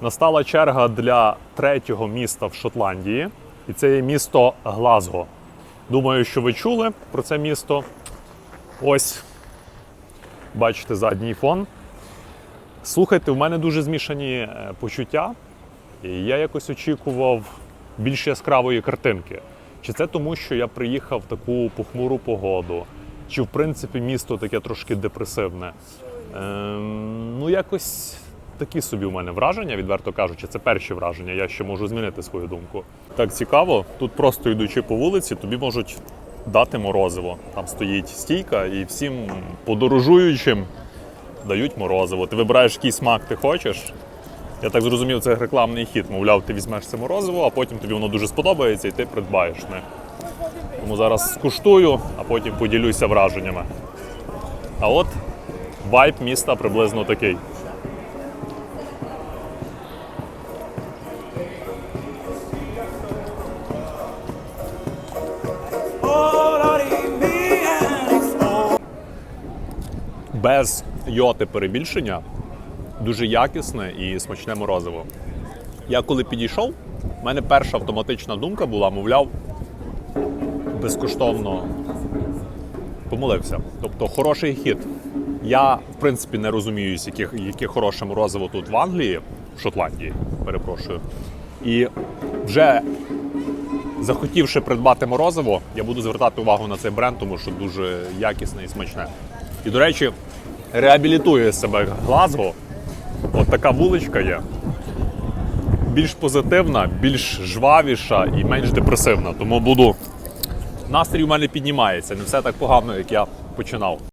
Настала черга для третього міста в Шотландії, і це є місто Глазго. Думаю, що ви чули про це місто. Ось бачите задній фон. Слухайте, в мене дуже змішані е, почуття. І я якось очікував більш яскравої картинки. Чи це тому, що я приїхав в таку похмуру погоду, чи в принципі місто таке трошки депресивне. Ем, ну, якось такі собі у мене враження, відверто кажучи, це перші враження. Я ще можу змінити свою думку. Так цікаво, тут просто йдучи по вулиці, тобі можуть дати морозиво. Там стоїть стійка, і всім подорожуючим дають морозиво. Ти вибираєш, який смак ти хочеш. Я так зрозумів, це рекламний хід. Мовляв, ти візьмеш це морозиво, а потім тобі воно дуже сподобається і ти придбаєш не. Тому зараз скуштую, а потім поділюся враженнями. А от вайб міста приблизно такий. Без йоти перебільшення дуже якісне і смачне морозиво. Я коли підійшов, в мене перша автоматична думка була, мовляв, безкоштовно помилився. Тобто хороший хід. Я, в принципі, не розумію, яке, яке хороше морозиво тут в Англії, в Шотландії, перепрошую. І вже захотівши придбати морозиво, я буду звертати увагу на цей бренд, тому що дуже якісне і смачне. І, до речі, реабілітує себе Глазго. От така вуличка є. Більш позитивна, більш жвавіша і менш депресивна. Тому буду. Настрій у мене піднімається. Не все так погано, як я починав.